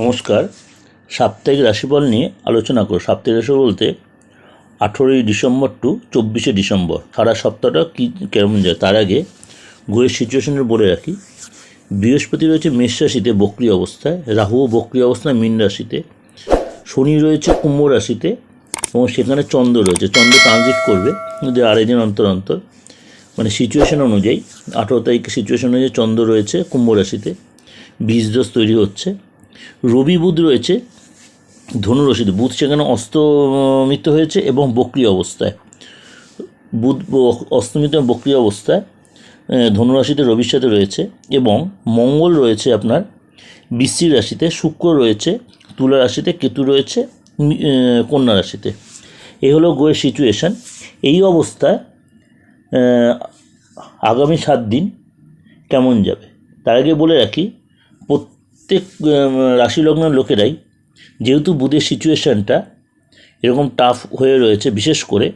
নমস্কার। সাপ্তাহিক রাশিফল নিয়ে আলোচনা করো সাপ্তাহিক রাশি বলতে আঠেরোই ডিসেম্বর টু চব্বিশে ডিসেম্বর। সারা সপ্তাহটা কী, কেমন যায়? তার আগে গ্রহের সিচুয়েশনের বলে রাখি। বৃহস্পতি রয়েছে মেষ রাশিতে বক্রি অবস্থায়। রাহুও বক্রি অবস্থায় মীন রাশিতে। শনি রয়েছে কুম্ভ রাশিতে এবং সেখানে চন্দ্র রয়েছে। চন্দ্র ট্রানজিট করবে আড়াই দিন অন্তর অন্তর। মানে সিচুয়েশন অনুযায়ী আঠেরো তারিখে সিচুয়েশন অনুযায়ী চন্দ্র রয়েছে কুম্ভ রাশিতে। বীজদোষ তৈরি হচ্ছে। রবি বুধ রয়েছে ধনুরাশিতে বুধ সেখানে অস্তমিত হয়েছে এবং বক্রিয় অবস্থায়। বুধ অস্তমিত এবং বক্রিয় অবস্থায় ধনুরাশিতে রবির সাথে রয়েছে এবং মঙ্গল রয়েছে আপনার বৃশ্চিক রাশিতে, শুক্র রয়েছে, তুলা রাশিতে, কেতু রয়েছে কন্যা রাশিতে। এই হলো গোয়ের সিচুয়েশান এই অবস্থায় আগামী সাত দিন কেমন যাবে? তার আগে বলে রাখি প্রত্যেক উম, রাশি লগ্নের লোকেরাই যেহেতু বুধের সিচুয়েশানটা এরকম টাফ হয়ে রয়েছে বিশেষ করে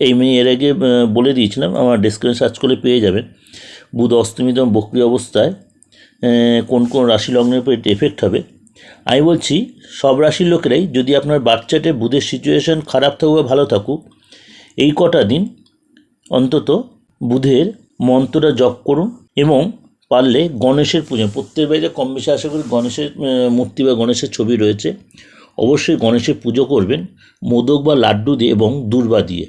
এই মেয়ে এর আগে বলে দিয়েছিলাম আমার ডেসক্রিপশন সার্চ করে পেয়ে যাবেন। বুধ অস্তমিত এবং বক্রি অবস্থায় কোন কোন রাশি লগ্নের উপর এফেক্ট হবে। আমি বলছি সব রাশির লোকেরাই যদি আপনার বাচ্চাটে বুধের সিচুয়েশান খারাপ থাকুক বা ভালো থাকুক এই কটা দিন অন্তত বুধের মন্ত্রটা জপ করুন এবং পারলে গণেশের পুজো। প্রত্যেক বাড়িতে কম বেশি আশা করি গণেশের মূর্তি বা গণেশের ছবি রয়েছে। অবশ্যই গণেশের পুজো করবেন মোদক বা লাড্ডু দিয়ে এবং দূর্বা দিয়ে।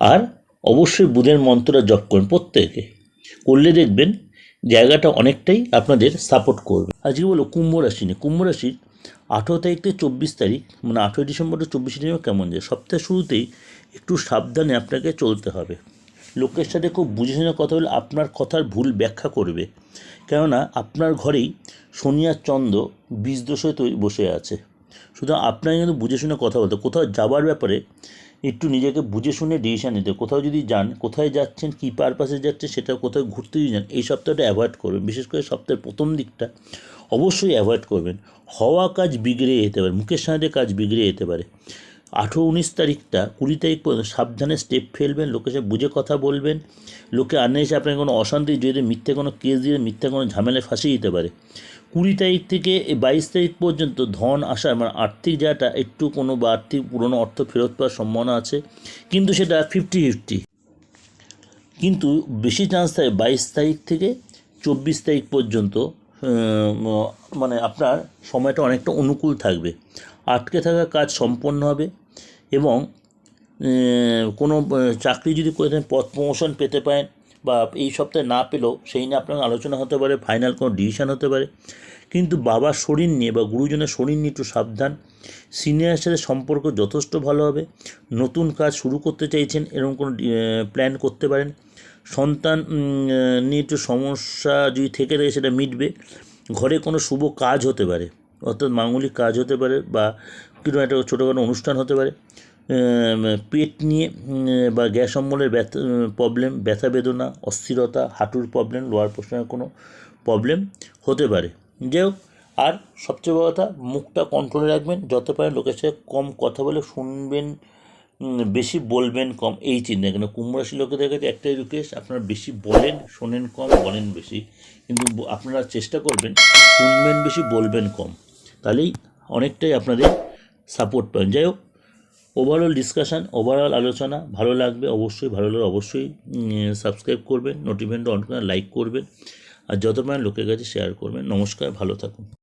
আর অবশ্যই বুধের মন্ত্রটা জপ করুন প্রত্যেকে। করলে দেখবেন জায়গাটা অনেকটাই আপনাদের সাপোর্ট করবে। আজকে বলো কুম্ভ রাশি নিয়ে। কুম্ভ রাশির আঠেরো তারিখ থেকে চব্বিশ তারিখ মানে আঠেরোই ডিসেম্বর টু চব্বিশে ডিসেম্বর কেমন যায়? সপ্তাহের শুরুতেই একটু সাবধানে আপনাকে চলতে হবে। লোকের সাথে খুব বুঝে শুনে কথা বলে আপনার কথার ভুল ব্যাখ্যা করবে। কেননা আপনার ঘরেই শনি আর চন্দ্র বীজ দোষ বসে আছে। সুতরাং আপনাকে কিন্তু বুঝে শুনে কথা বলতে কোথাও যাবার ব্যাপারে একটু নিজেকে বুঝে শুনে ডিসিশান নিতে কোথাও যদি যান, কোথায় যাচ্ছেন, কী পারপাসে যাচ্ছেন, সেটা কোথাও ঘুরতে যদি যান, এই সপ্তাহটা অ্যাভয়েড করবেন। বিশেষ করে সপ্তাহের প্রথম দিকটা অবশ্যই অ্যাভয়েড করবেন। হওয়া কাজ বিগড়ে যেতে পারে। মুখের সাথে কাজ বিগড়ে যেতে পারে। আঠেরো উনিশ তারিখটা কুড়ি তারিখ পর্যন্ত সাবধানে স্টেপ ফেলবেন লোকের সাথে বুঝে কথা বলবেন। লোকে আনে এসে আপনাকে কোনো অশান্তি, যদি মিথ্যে কোনো কেস দিয়ে, মিথ্যে কোনো ঝামেলায় ফাঁসিয়ে দিতে পারে। কুড়ি তারিখ থেকে বাইশ তারিখ পর্যন্ত ধন আসার মানে আর্থিক জায়গাটা একটু কোনো বা আর্থিক পুরনো অর্থ ফেরত পাওয়ার সম্ভাবনা আছে, কিন্তু সেটা ফিফটি ফিফটি কিন্তু বেশি চান্স থাকে বাইশ তারিখ থেকে চব্বিশ তারিখ পর্যন্ত মানে আপনার সময়টা অনেকটা অনুকূল থাকবে। আটকে থাকা কাজ সম্পন্ন হবে এবং কোনো চাকরি যদি করে থাকেন পদ প্রমোশন পেতে পারেন বা এই সপ্তাহে না পেলেও, সেই নিয়ে আপনার আলোচনা হতে পারে, ফাইনাল কোনো ডিসিশান হতে পারে। কিন্তু বাবার শরীর নিয়ে বা গুরুজনের শরীর নিয়ে একটু সাবধান। সিনিয়রের সাথে সম্পর্ক যথেষ্ট ভালো হবে। নতুন কাজ শুরু করতে চাইছেন, এরকম কোনো প্ল্যান করতে পারেন। সন্তান নিয়ে একটু সমস্যা যদি থেকে থাকে সেটা মিটবে। ঘরে কোনো শুভ কাজ হতে পারে, অর্থাৎ মাঙ্গলিক কাজ হতে পারে বা কোনো একটা ছোটোখাটো অনুষ্ঠান হতে পারে। পেট নিয়ে বা গ্যাস অম্বলের ব্যথা প্রবলেম ব্যথা বেদনা, অস্থিরতা, হাঁটুর প্রবলেম লোয়ার পোর্শনের কোনো প্রবলেম হতে পারে। যাই আর সবচেয়ে বড় কথা, মুখটা কন্ট্রোলে রাখবেন, যত পারেন লোকের সাথে কম কথা বলে শুনবেন বেশি বলবেন কম, এই চিন্তা কেন? কুম্ভ রাশি লোকেদের কাছে একটাই রিকোয়েস্ট আপনারা বেশি বলেন, শোনেন কম, বলেন বেশি। কিন্তু আপনারা চেষ্টা করবেন, শুনবেন বেশি, বলবেন কম। তাহলেই অনেকটাই আপনাদের সাপোর্ট পাবেন। যাই হোক ওভারঅল ডিসকাশান ওভারঅল আলোচনা ভালো লাগবে, অবশ্যই, ভালো লাগলে অবশ্যই সাবস্ক্রাইব করবেন নোটিফিকেশনটা অন করে লাইক করবেন। আর যত পারেন লোকের কাছে শেয়ার করবেন। নমস্কার ভালো থাকুন।